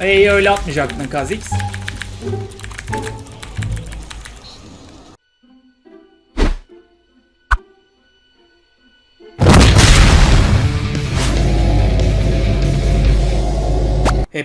E'yi öyle atmayacaktın Kha'Zix.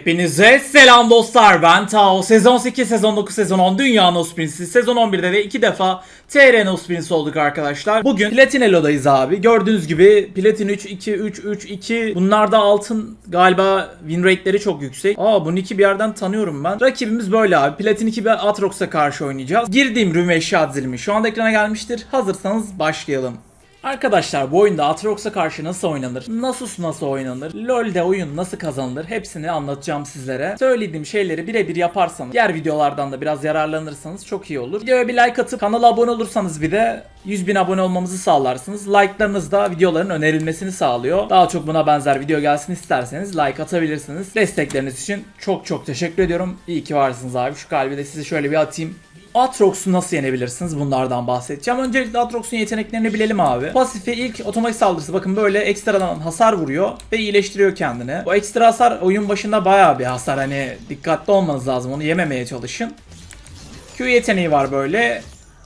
Hepinize selam dostlar ben Tao. Sezon 8, sezon 9, sezon 10 Dünya Nosprinsi. Sezon 11'de de iki defa TR Nosprinsi olduk arkadaşlar. Bugün Platinelo'dayız abi. Gördüğünüz gibi Platin 3, 2, 3, 3, 2. Bunlarda altın galiba win rate'leri çok yüksek. Aa bu Nick'i bir yerden tanıyorum ben. Rakibimiz böyle abi. Platin 2 ve Atrox'a karşı oynayacağız. Girdiğim rüme eşya dizilimi şu anda ekrana gelmiştir. Hazırsanız başlayalım. Arkadaşlar bu oyunda Atrox'a karşı nasıl oynanır, Nasus nasıl oynanır, LoL'de oyun nasıl kazanılır hepsini anlatacağım sizlere. Söylediğim şeyleri birebir yaparsanız, diğer videolardan da biraz yararlanırsanız çok iyi olur. Videoya bir like atıp kanala abone olursanız bir de 100 bin abone olmamızı sağlarsınız. Like'larınız da videoların önerilmesini sağlıyor. Daha çok buna benzer video gelsin isterseniz like atabilirsiniz. Destekleriniz için çok çok teşekkür ediyorum. İyi ki varsınız abi. Şu kalbi de size şöyle bir atayım. Atrox'u nasıl yenebilirsiniz? Bunlardan bahsedeceğim. Öncelikle Atrox'un yeteneklerini bilelim abi. Pasifi ilk otomatik saldırısı bakın böyle ekstradan hasar vuruyor ve iyileştiriyor kendini. Bu ekstra hasar oyun başında bayağı bir hasar. Hani dikkatli olmanız lazım. Onu yememeye çalışın. Q yeteneği var böyle.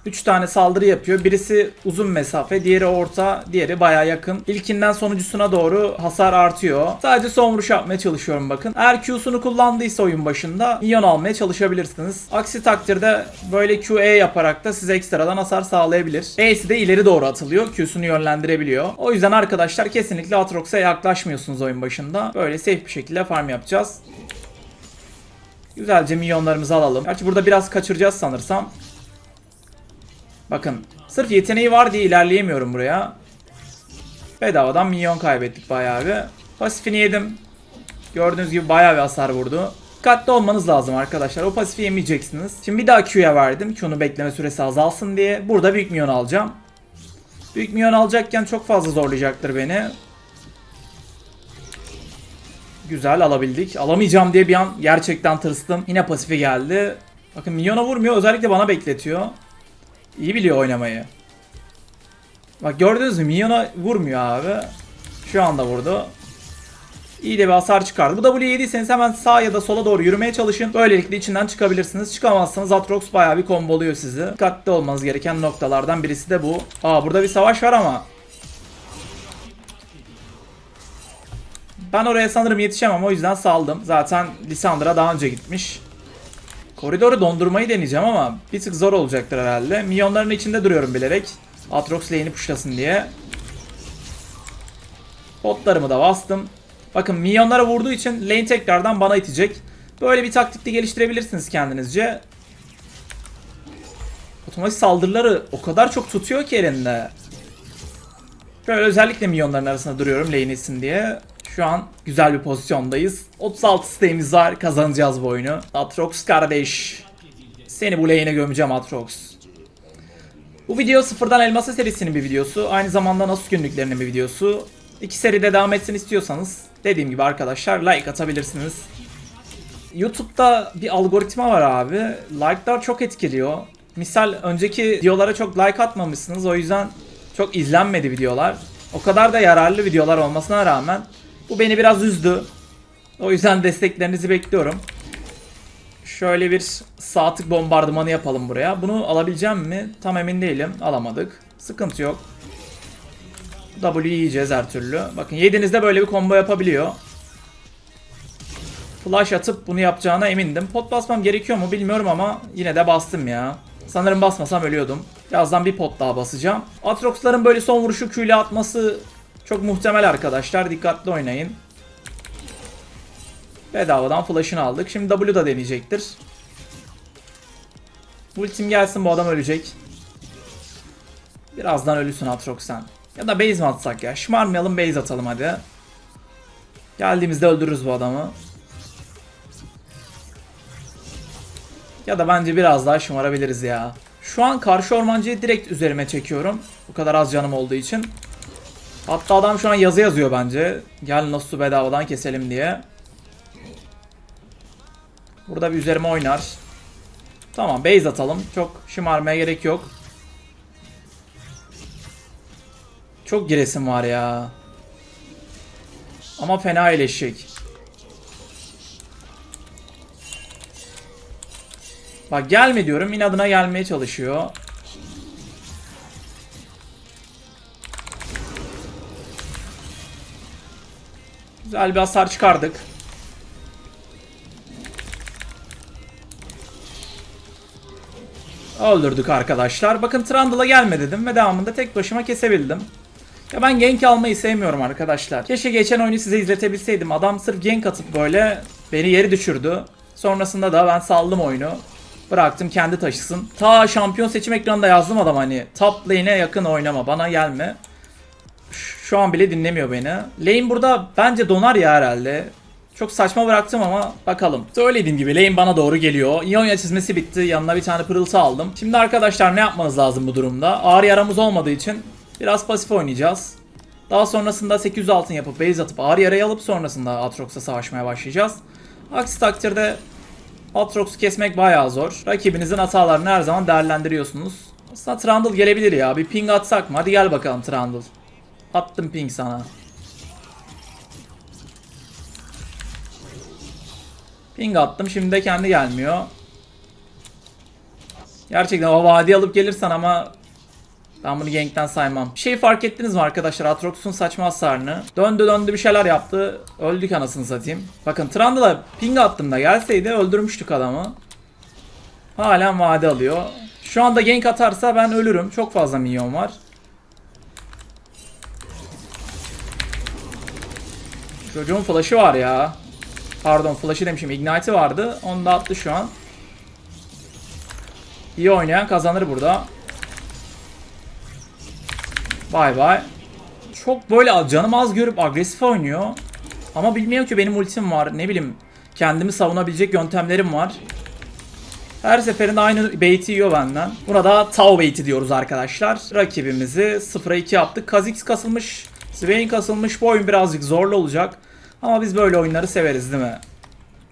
3 tane saldırı yapıyor. Birisi uzun mesafe, diğeri orta, diğeri baya yakın. İlkinden sonuncusuna doğru hasar artıyor. Sadece son vuruş yapmaya çalışıyorum bakın. Eğer Q'sunu kullandıysa oyun başında minyon almaya çalışabilirsiniz. Aksi takdirde böyle QE yaparak da size ekstradan hasar sağlayabilir. E'si de ileri doğru atılıyor. Q'sunu yönlendirebiliyor. O yüzden arkadaşlar kesinlikle Atrox'a yaklaşmıyorsunuz oyun başında. Böyle safe bir şekilde farm yapacağız. Güzelce milyonlarımızı alalım. Gerçi burada biraz kaçıracağız sanırsam. Bakın sırf yeteneği var diye ilerleyemiyorum buraya. Bedavadan milyon kaybettik bayağı bir. Pasifini yedim. Gördüğünüz gibi bayağı bir hasar vurdu. Dikkatli olmanız lazım arkadaşlar. O pasifi yemeyeceksiniz. Şimdi bir daha Q'ya verdim. Q'nun bekleme süresi azalsın diye. Burada büyük milyon alacağım. Büyük milyon alacakken çok fazla zorlayacaktır beni. Güzel alabildik. Alamayacağım diye bir an gerçekten tırstım. Yine pasifi geldi. Bakın milyona vurmuyor. Özellikle bana bekletiyor. İyi biliyor oynamayı. Bak gördünüz mü? Minyona vurmuyor abi. Şu anda vurdu. İyi de bir hasar çıkardı. Bu W'yi yediyseniz hemen sağa ya da sola doğru yürümeye çalışın. Böylelikle içinden çıkabilirsiniz. Çıkamazsanız Atrox bayağı bir komboluyor sizi. Dikkatli olmanız gereken noktalardan birisi de bu. Aa burada bir savaş var ama. Ben oraya sanırım yetişemem o yüzden saldım. Zaten Lissandra daha önce gitmiş. Koridoru dondurmayı deneyeceğim ama bir tık zor olacaktır herhalde. Milyonların içinde duruyorum bilerek. Atrox lane'i puşlasın diye. Botlarımı da bastım. Bakın milyonlara vurduğu için lane tekrardan bana itecek. Böyle bir taktikte geliştirebilirsiniz kendinizce. Otomatik saldırıları o kadar çok tutuyor ki elinde. Böyle özellikle milyonların arasında duruyorum lane itsin diye. Şu an güzel bir pozisyondayız. 36 stayimiz var. Kazanacağız bu oyunu. Atrox kardeş. Seni bu lane'e gömeceğim Atrox. Bu video sıfırdan elması serisinin bir videosu. Aynı zamanda Nasus günlüklerinin bir videosu. İki seride devam etsin istiyorsanız dediğim gibi arkadaşlar like atabilirsiniz. YouTube'da bir algoritma var abi. Like'lar çok etkiliyor. Misal önceki videolara çok like atmamışsınız. O yüzden çok izlenmedi videolar. O kadar da yararlı videolar olmasına rağmen bu beni biraz üzdü. O yüzden desteklerinizi bekliyorum. Şöyle bir saatlik bombardımanı yapalım buraya. Bunu alabileceğim mi? Tam emin değilim. Alamadık. Sıkıntı yok. W yiyeceğiz her türlü. Bakın yediğinizde böyle bir combo yapabiliyor. Flash atıp bunu yapacağına emindim. Pot basmam gerekiyor mu bilmiyorum ama yine de bastım ya. Sanırım basmasam ölüyordum. Birazdan bir pot daha basacağım. Atrox'ların böyle son vuruşu küyle atması çok muhtemel arkadaşlar. Dikkatli oynayın. Bedavadan flash'ını aldık. Şimdi W da deneyecektir. Ultim gelsin bu adam ölecek. Birazdan ölüsün Atrox sen. Ya da base mi atsak ya? Şımarmayalım base atalım hadi. Geldiğimizde öldürürüz bu adamı. Ya da bence biraz daha şımarabiliriz ya. Şu an karşı ormancıyı direkt üzerime çekiyorum. Bu kadar az canım olduğu için. Hatta adam şu an yazı yazıyor bence. Gel nasıl bedavadan keselim diye. Burada bir üzerime oynar. Tamam base atalım. Çok şımarmaya gerek yok. Çok giresim var ya. Ama fena iyileşecek. Bak gelme diyorum inadına gelmeye çalışıyor. Güzel bir hasar çıkardık. Öldürdük arkadaşlar. Bakın Trundle'a gelme dedim ve devamında tek başıma kesebildim. Ya ben gank almayı sevmiyorum arkadaşlar. Keşke geçen oyunu size izletebilseydim. Adam sırf gank atıp böyle beni yeri düşürdü. Sonrasında da ben saldım oyunu. Bıraktım kendi taşısın. Ta şampiyon seçim ekranında yazdım adam hani top lane'e yakın oynama bana gelme. Şu an bile dinlemiyor beni. Lane burada bence donar ya herhalde. Çok saçma bıraktım ama bakalım. Söylediğim gibi lane bana doğru geliyor. İonya çizmesi bitti. Yanına bir tane pırıltı aldım. Şimdi arkadaşlar ne yapmanız lazım bu durumda? Ağır yaramız olmadığı için biraz pasif oynayacağız. Daha sonrasında 800 altın yapıp base atıp ağır yarayı alıp sonrasında Aatrox'a savaşmaya başlayacağız. Aksi takdirde Aatrox'u kesmek bayağı zor. Rakibinizin hatalarını her zaman değerlendiriyorsunuz. Aslında Trundle gelebilir ya. Bir ping atsak mı? Hadi gel bakalım Trundle. Attım ping sana. Ping attım şimdi de kendi gelmiyor. Gerçekten o vadi alıp gelirsen ama ben bunu gankten saymam. Bir şey fark ettiniz mi arkadaşlar? Atrox'un saçma hasarını. Döndü döndü bir şeyler yaptı. Öldük anasını satayım. Bakın Trundle'a ping attım da gelseydi öldürmüştük adamı. Halen vade alıyor. Şu anda gank atarsa ben ölürüm. Çok fazla minyon var. Çocuğun flash'ı var ya. Pardon flash'ı demişim. Ignite'i vardı. Onu da attı şu an. İyi oynayan kazanır burada. Bay bay. Çok böyle canım az görüp agresif oynuyor. Ama bilmiyor ki benim ultim var. Ne bileyim kendimi savunabilecek yöntemlerim var. Her seferinde aynı bait'i yiyor benden. Buna da Tau bait'i diyoruz arkadaşlar. Rakibimizi 0'a 2 yaptık. Kha'Zix kasılmış. Swain kasılmış. Bu oyun birazcık zorlu olacak. Ama biz böyle oyunları severiz değil mi?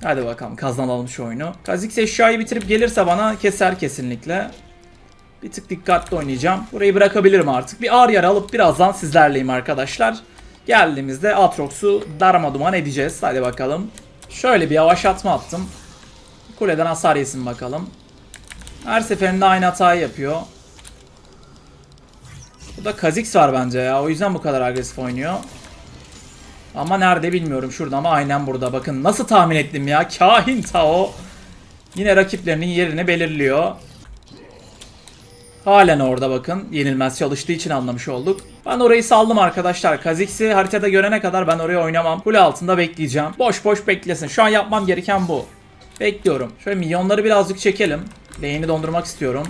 Hadi bakalım kazanalım şu oyunu. Kha'Zix eşyayı bitirip gelirse bana keser kesinlikle. Bir tık dikkatli oynayacağım. Burayı bırakabilirim artık. Bir ağır yer alıp birazdan sizlerleyim arkadaşlar. Geldiğimizde Aatrox'u darmaduman edeceğiz. Hadi bakalım. Şöyle bir yavaşlatma attım. Kuleden hasar yesin bakalım. Her seferinde aynı hatayı yapıyor. Bu da Kha'Zix var bence ya. O yüzden bu kadar agresif oynuyor. Ama nerede bilmiyorum. Şurada ama aynen burada. Bakın nasıl tahmin ettim ya. Kahin Tao. Yine rakiplerinin yerini belirliyor. Halen orada bakın. Yenilmez çalıştığı için anlamış olduk. Ben orayı saldım arkadaşlar. Kha'Zix'i haritada görene kadar ben oraya oynamam. Kule altında bekleyeceğim. Boş boş beklesin. Şu an yapmam gereken bu. Bekliyorum. Şöyle milyonları birazcık çekelim. Lane'i dondurmak istiyorum.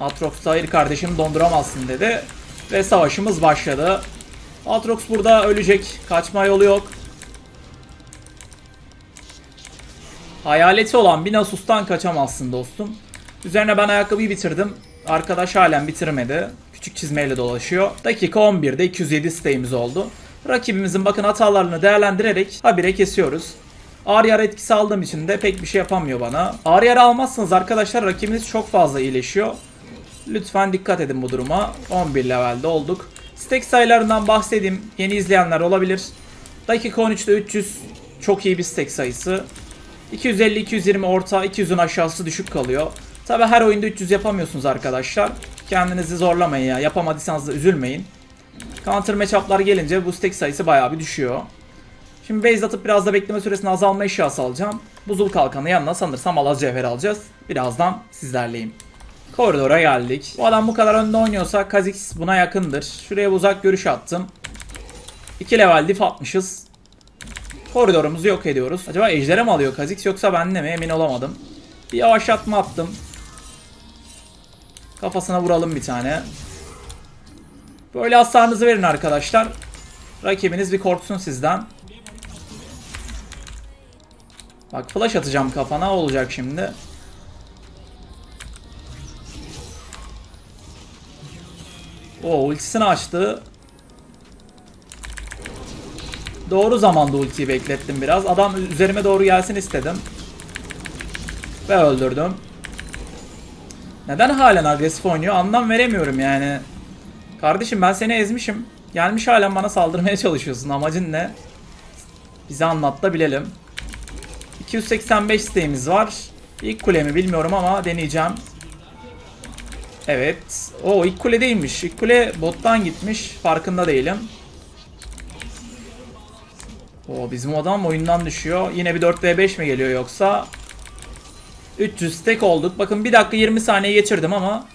Atrox hayır kardeşim donduramazsın dedi. Ve savaşımız başladı. Atrox burada ölecek. Kaçma yolu yok. Hayaleti olan bir Nasus'tan kaçamazsın dostum. Üzerine ben ayakkabıyı bitirdim. Arkadaş halen bitirmedi. Küçük çizmeyle dolaşıyor. Dakika 11'de 207 steğimiz oldu. Rakibimizin bakın hatalarını değerlendirerek habire kesiyoruz. Ağır yara etkisi aldığım için de pek bir şey yapamıyor bana. Ağır yara almazsanız arkadaşlar rakibiniz çok fazla iyileşiyor. Lütfen dikkat edin bu duruma. 11 levelde olduk. Stack sayılarından bahsedeyim. Yeni izleyenler olabilir. Dakika 13'te 300 çok iyi bir stack sayısı. 250-220 orta, 200'ün aşağısı düşük kalıyor. Tabi her oyunda 300 yapamıyorsunuz arkadaşlar. Kendinizi zorlamayın ya. Yapamadıysanız da üzülmeyin. Counter matchup'lar gelince bu stack sayısı bayağı bir düşüyor. Şimdi base atıp biraz da bekleme süresini azalma eşyası alacağım. Buzul kalkanı yanına sanırsam alaz cevher alacağız. Birazdan sizlerleyim. Koridora geldik. Bu adam bu kadar önde oynuyorsa Kha'Zix buna yakındır. Şuraya uzak görüş attım. 2 level diff atmışız. Koridorumuzu yok ediyoruz. Acaba ejdere mi alıyor Kha'Zix yoksa bende mi emin olamadım. Bir yavaşlatma attım. Kafasına vuralım bir tane. Böyle hasarınızı verin arkadaşlar. Rakibiniz bir korksun sizden. Bak flash atacağım kafana olacak şimdi. O ultisini açtı. Doğru zamanda ultiyi beklettim biraz. Adam üzerime doğru gelsin istedim. Ve öldürdüm. Neden halen agresif oynuyor anlam veremiyorum yani. Kardeşim ben seni ezmişim. Gelmiş halen bana saldırmaya çalışıyorsun. Amacın ne? Bize anlat da bilelim. 285 isteğimiz var. İlk kule mi bilmiyorum ama deneyeceğim. Evet. O ilk kule değilmiş. İlk kule bottan gitmiş. Farkında değilim. O bizim adam oyundan düşüyor. Yine bir 4v5 mi geliyor yoksa? 300 stack olduk. Bakın 1 dakika 20 saniye geçirdim ama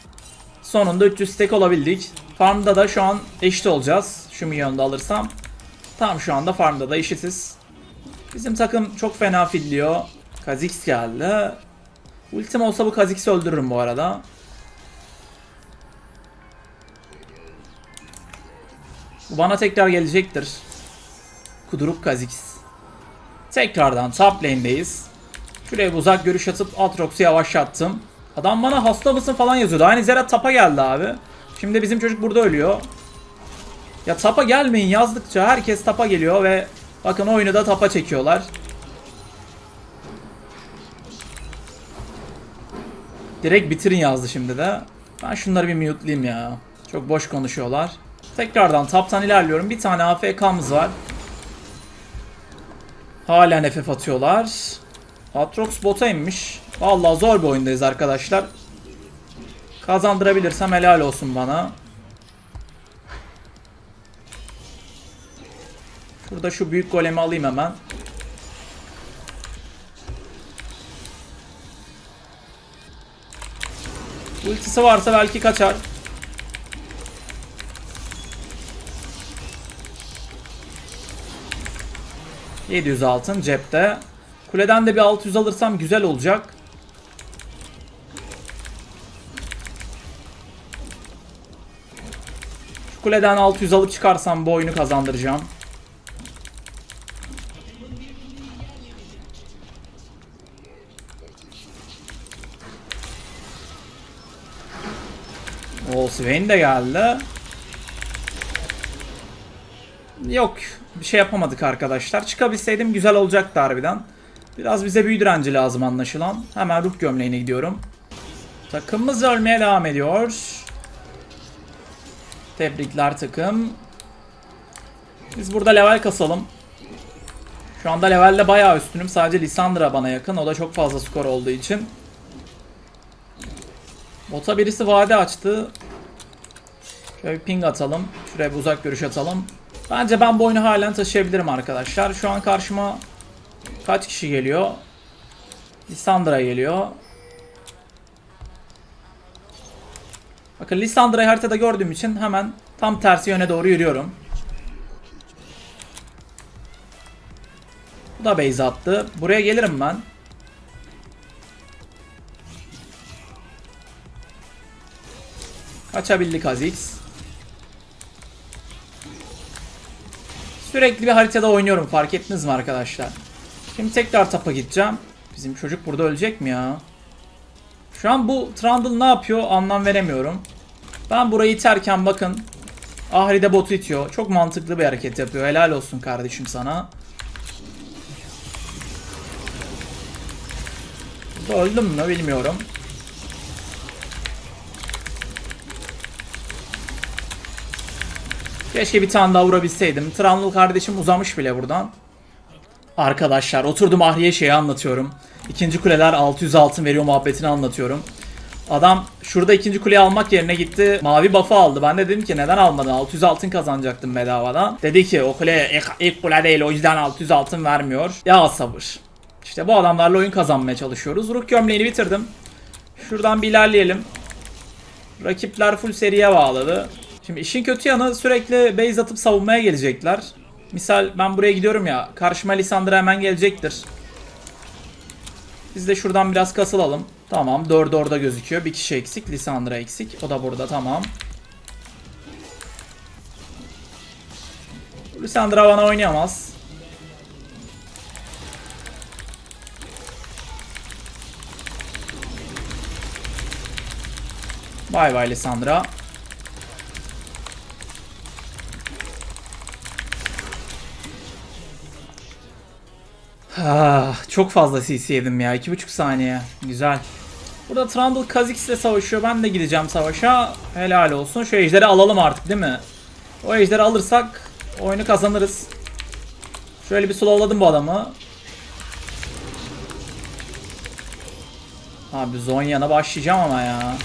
sonunda 300 stack olabildik. Farmda da şu an eşit olacağız. Şu milyonu da alırsam. Tam şu anda farmda da eşitiz. Bizim takım çok fena filliyor. Kha'Zix geldi. Ultim olsa bu Kha'Zix'i öldürürüm bu arada. Bu bana tekrar gelecektir. Kudurup Kha'Zix. Tekrardan top lane'deyiz. Şuraya uzak görüş atıp Aatrox'u yavaşlattım. Adam bana hasta mısın falan yazıyordu. Aynı Zera tapa geldi abi. Şimdi bizim çocuk burada ölüyor. Ya tapa gelmeyin yazdıkça herkes tapa geliyor ve bakın oyunu da tapa çekiyorlar. Direkt bitirin yazdı şimdi de. Ben şunları bir mute'layayım ya. Çok boş konuşuyorlar. Tekrardan taptan ilerliyorum. Bir tane AFK'mız var. Halen FF atıyorlar. Atrox bota inmiş. Vallahi zor bir oyundayız arkadaşlar. Kazandırabilirsem helal olsun bana. Burada şu büyük golemi alayım hemen. Ultisi varsa belki kaçar. ...700 altın cepte. Kuleden de bir 600 alırsam güzel olacak. Şu kuleden 600 alıp çıkarsam bu oyunu kazandıracağım. O Swain de geldi. Yok. Bir şey yapamadık arkadaşlar. Çıkabilseydim güzel olacaktı harbiden. Biraz bize büyü direnci lazım anlaşılan. Hemen ruh gömleğine gidiyorum. Takımımız ölmeye devam ediyor. Tebrikler takım. Biz burada level kasalım. Şu anda levelde bayağı üstünüm. Sadece Lissandra bana yakın. O da çok fazla skor olduğu için. Bota birisi vade açtı. Şöyle bir ping atalım. Şuraya bir uzak görüş atalım. Bence ben bu oyunu halen taşıyabilirim arkadaşlar. Şu an karşıma kaç kişi geliyor? Lissandra geliyor. Bakın Lissandra'yı haritada gördüğüm için hemen tam tersi yöne doğru yürüyorum. Bu da base attı. Buraya gelirim ben. Kaçabildik Aziz. Sürekli bir haritada oynuyorum fark ettiniz mi arkadaşlar? Şimdi tekrar tapa gideceğim. Bizim çocuk burada ölecek mi ya? Şu an bu Trundle ne yapıyor anlam veremiyorum. Ben burayı iterken bakın. Ahri de botu itiyor. Çok mantıklı bir hareket yapıyor. Helal olsun kardeşim sana. Öldüm mü bilmiyorum. Keşke bir tane daha vurabilseydim. Trundle kardeşim uzamış bile buradan. Arkadaşlar oturdum Ahri'ye şeyi anlatıyorum. İkinci kuleler 600 altın veriyor muhabbetini anlatıyorum. Adam şurada ikinci kuleyi almak yerine gitti mavi buff'ı aldı. Ben de dedim ki neden almadın 600 altın kazanacaktım bedavadan. Dedi ki o kule ilk, ilk kule değil o yüzden 600 altın vermiyor. Ya sabır. İşte bu adamlarla oyun kazanmaya çalışıyoruz. Ruh gömleğini bitirdim. Şuradan bir ilerleyelim. Rakipler full seriye bağladı. Şimdi işin kötü yanı sürekli base atıp savunmaya gelecekler. Misal ben buraya gidiyorum ya. Karşıma Lisandra hemen gelecektir. Biz de şuradan biraz kasılalım. Tamam 4 orada gözüküyor. Bir kişi eksik. Lisandra eksik. O da burada tamam. Lisandra bana oynayamaz. Bay bay Lisandra. Ah, çok fazla CC yedim ya. 2,5 saniye. Güzel. Burada Trundle Kha'Zix ile savaşıyor. Ben de gideceğim savaşa. Helal olsun. Şu ejderi alalım artık değil mi? O ejderi alırsak oyunu kazanırız. Şöyle bir slowladım bu adamı. Abi Zonya'na başlayacağım ama ya.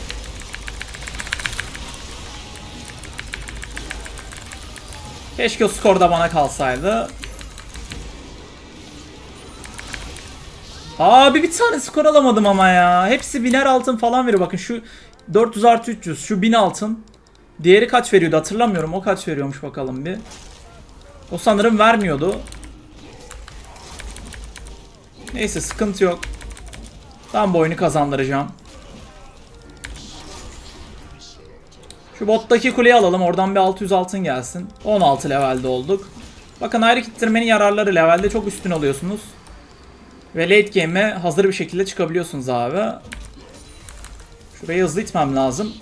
Keşke o skor da bana kalsaydı. Abi bir tane skor alamadım ama ya. Hepsi biner altın falan veriyor. Bakın şu 400 artı 300. Şu 1000 altın. Diğeri kaç veriyordu hatırlamıyorum. O kaç veriyormuş bakalım bir. O sanırım vermiyordu. Neyse sıkıntı yok. Ben bu oyunu kazandıracağım. Şu bottaki kuleyi alalım. Oradan bir 600 altın gelsin. 16 levelde olduk. Bakın ayrı kittirmenin yararları levelde çok üstün oluyorsunuz. Ve late game'e hazır bir şekilde çıkabiliyorsunuz abi. Şurayı hızlı itmem lazım.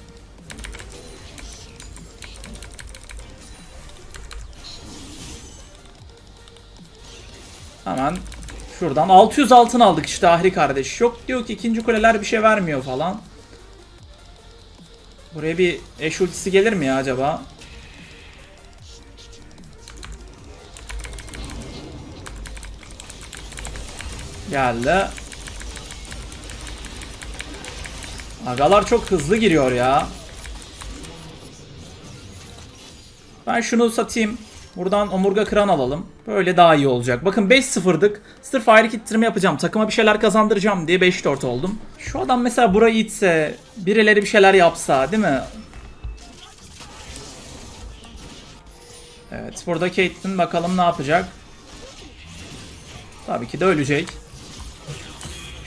Hemen şuradan 600 altın aldık işte Ahri kardeş. Yok diyor ki ikinci kuleler bir şey vermiyor falan. Buraya bir eş gelir mi ya acaba? Geldi. Agalar çok hızlı giriyor ya. Ben şunu satayım. Buradan omurga kıran alalım. Böyle daha iyi olacak. Bakın 5-0'dık. Sırf ayrı kittirme yapacağım. Takıma bir şeyler kazandıracağım diye 5-4 oldum. Şu adam mesela burayı itse, birileri bir şeyler yapsa değil mi? Evet burada Caitlyn bakalım ne yapacak. Tabii ki de ölecek.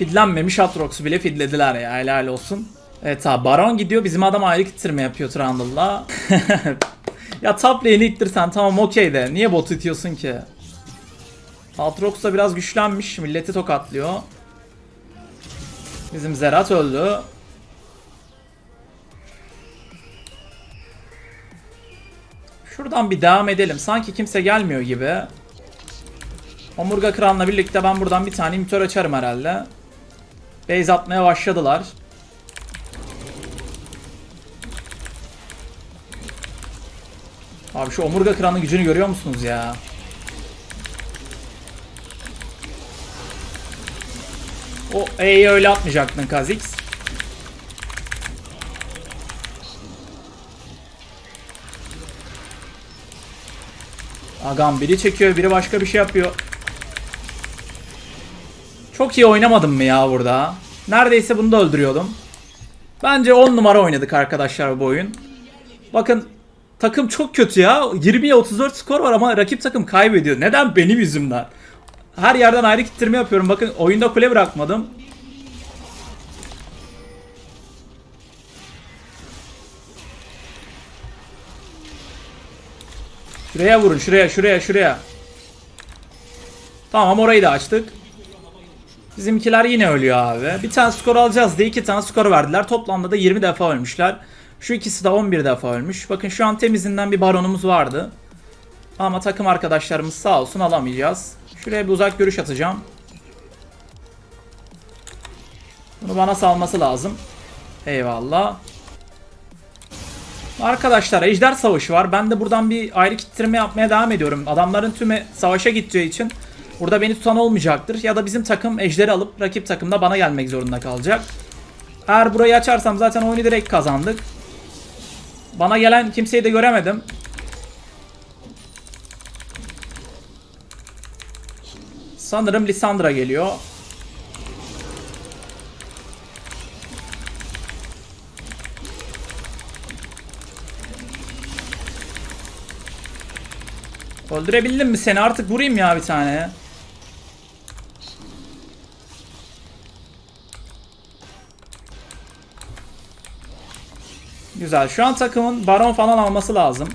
Fidlenmemiş Atrox'u bile fidlediler ya helal olsun. Evet abi Baron gidiyor bizim adam ayrı ittirme yapıyor Trundle'la. ya top lane'i ittirsen tamam okey de niye bot itiyorsun ki? Atrox da biraz güçlenmiş milleti tokatlıyor. Bizim Zerat öldü. Şuradan bir devam edelim. Sanki kimse gelmiyor gibi. Omurga kıranla birlikte ben buradan bir tane imitör açarım herhalde. Base atmaya başladılar. Abi şu omurga kıranın gücünü görüyor musunuz ya? O E'yi öyle atmayacaktın Kha'Zix. Agam biri çekiyor, biri başka bir şey yapıyor. Çok iyi oynamadım mı ya burada? Neredeyse bunu da öldürüyordum. Bence 10 numara oynadık arkadaşlar bu oyun. Bakın takım çok kötü ya. 20'ye 34 skor var ama rakip takım kaybediyor. Neden? Benim yüzümden. Her yerden ayrı kittirme yapıyorum. Bakın oyunda kule bırakmadım. Şuraya vurun. Şuraya, şuraya, şuraya. Tamam orayı da açtık. Bizimkiler yine ölüyor abi. Bir tane skor alacağız diye iki tane skor verdiler. Toplamda da 20 defa ölmüşler. Şu ikisi de 11 defa ölmüş. Bakın şu an temizinden bir baronumuz vardı. Ama takım arkadaşlarımız sağ olsun alamayacağız. Şuraya bir uzak görüş atacağım. Bunu bana salması lazım. Eyvallah. Arkadaşlar ejder savaşı var. Ben de buradan bir ayrı kittirme yapmaya devam ediyorum. Adamların tümü savaşa gideceği için burada beni tutan olmayacaktır. Ya da bizim takım ejderi alıp rakip takımda bana gelmek zorunda kalacak. Eğer burayı açarsam zaten oyunu direkt kazandık. Bana gelen kimseyi de göremedim. Sanırım Lissandra geliyor. Öldürebildim mi seni? Artık vurayım ya bir tane. Güzel. Şu an takımın baron falan alması lazım.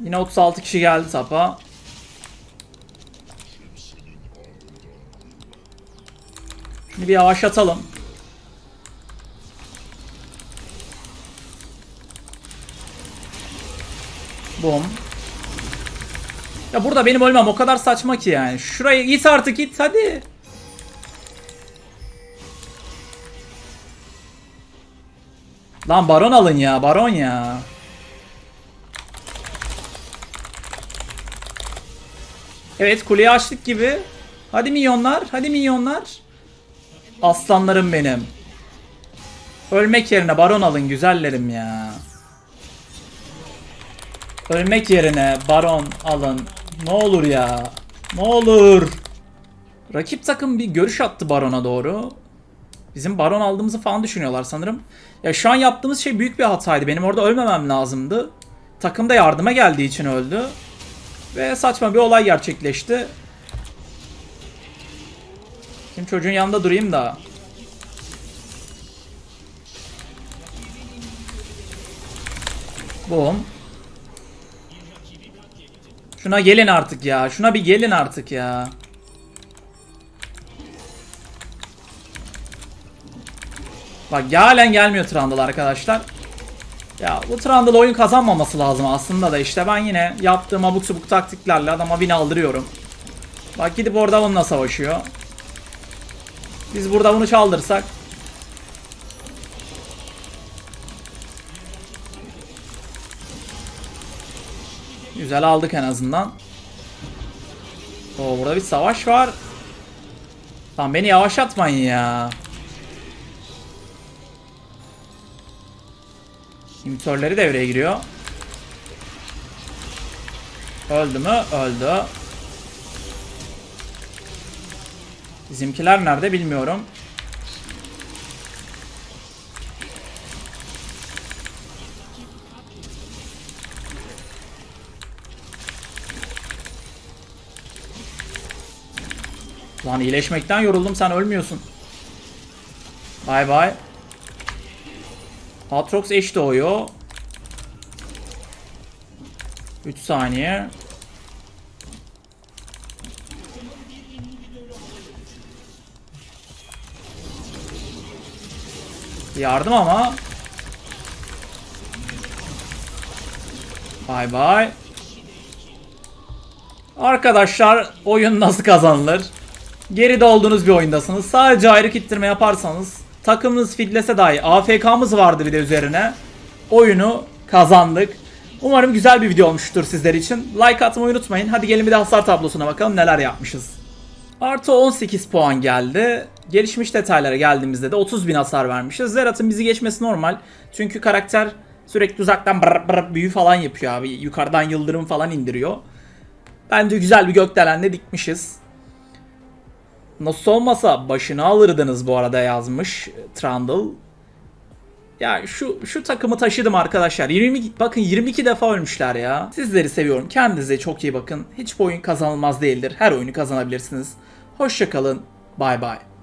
Yine 36 kişi geldi tapa. Şimdi bir yavaşlatalım. Bom. Ya burada benim ölmem o kadar saçma ki yani. Şuraya git artık git hadi. Lan baron alın ya baron ya. Evet kuleyi açtık gibi. Hadi milyonlar hadi milyonlar. Aslanlarım benim. Ölmek yerine baron alın güzellerim ya. Ölmek yerine baron alın. Ne olur ya. Ne olur. Rakip takım bir görüş attı barona doğru. Bizim baron aldığımızı falan düşünüyorlar sanırım. Ya şu an yaptığımız şey büyük bir hataydı. Benim orada ölmemem lazımdı. Takım da yardıma geldiği için öldü. Ve saçma bir olay gerçekleşti. Şimdi çocuğun yanında durayım da. Boom. Şuna gelin artık ya. Şuna bir gelin artık ya. Bak halen gelmiyor Trundle arkadaşlar. Ya bu Trundle oyun kazanmaması lazım aslında da işte ben yine yaptığım abuk subuk taktiklerle adama win aldırıyorum. Bak gidip orada onunla savaşıyor. Biz burada bunu çaldırsak. Güzel aldık en azından. Oo, burada bir savaş var. Tamam beni yavaşlatmayın ya. İmitörleri devreye giriyor. Öldü mü? Öldü. Bizimkiler nerede bilmiyorum. Lan iyileşmekten yoruldum sen ölmüyorsun. Bay bay. Atrox eş doğuyor. 3 saniye. Yardım ama. Bay bay. Arkadaşlar oyun nasıl kazanılır? Geride olduğunuz bir oyundasınız. Sadece ayrı kittirme yaparsanız takımınız fitlese dahi AFK'mız vardı bir de üzerine. Oyunu kazandık. Umarım güzel bir video olmuştur sizler için. Like atmayı unutmayın. Hadi gelin bir de hasar tablosuna bakalım neler yapmışız. Artı 18 puan geldi. Gelişmiş detaylara geldiğimizde de 30 bin hasar vermişiz. Zerat'ın bizi geçmesi normal. Çünkü karakter sürekli uzaktan brr brr büyü falan yapıyor abi. Yukarıdan yıldırım falan indiriyor. Bence güzel bir gökdelenle dikmişiz. Nasıl olmasa başını alırdınız bu arada yazmış Trundle. Ya şu şu takımı taşıdım arkadaşlar. 20 bakın 22 defa ölmüşler ya. Sizleri seviyorum. Kendinize çok iyi bakın. Hiç oyun kazanılmaz değildir. Her oyunu kazanabilirsiniz. Hoşçakalın. Bay bay.